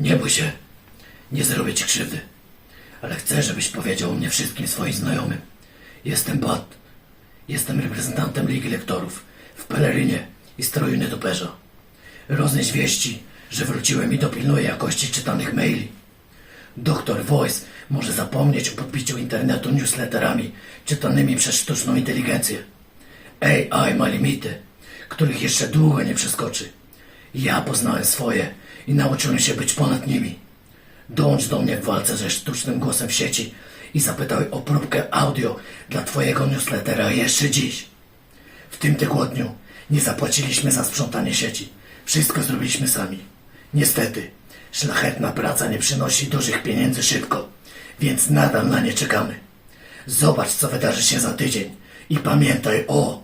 Nie bój się. Nie zrobię ci krzywdy. Ale chcę, żebyś powiedział o mnie wszystkim swoim znajomym. Jestem Bat. Jestem reprezentantem Ligi Lektorów w pelerynie i stroju nietoperza. Roznieś wieści, że wróciłem i dopilnuję jakości czytanych maili. Doktor Voice może zapomnieć o podbiciu internetu newsletterami czytanymi przez sztuczną inteligencję. AI ma limity, których jeszcze długo nie przeskoczy. Ja poznałem swoje i nauczyłem się być ponad nimi. Dołącz do mnie w walce ze sztucznym głosem w sieci i zapytaj o próbkę audio dla twojego newslettera jeszcze dziś. W tym tygodniu nie zapłaciliśmy za sprzątanie sieci. Wszystko zrobiliśmy sami. Niestety, szlachetna praca nie przynosi dużych pieniędzy szybko, więc nadal na nie czekamy. Zobacz, co wydarzy się za tydzień i pamiętaj o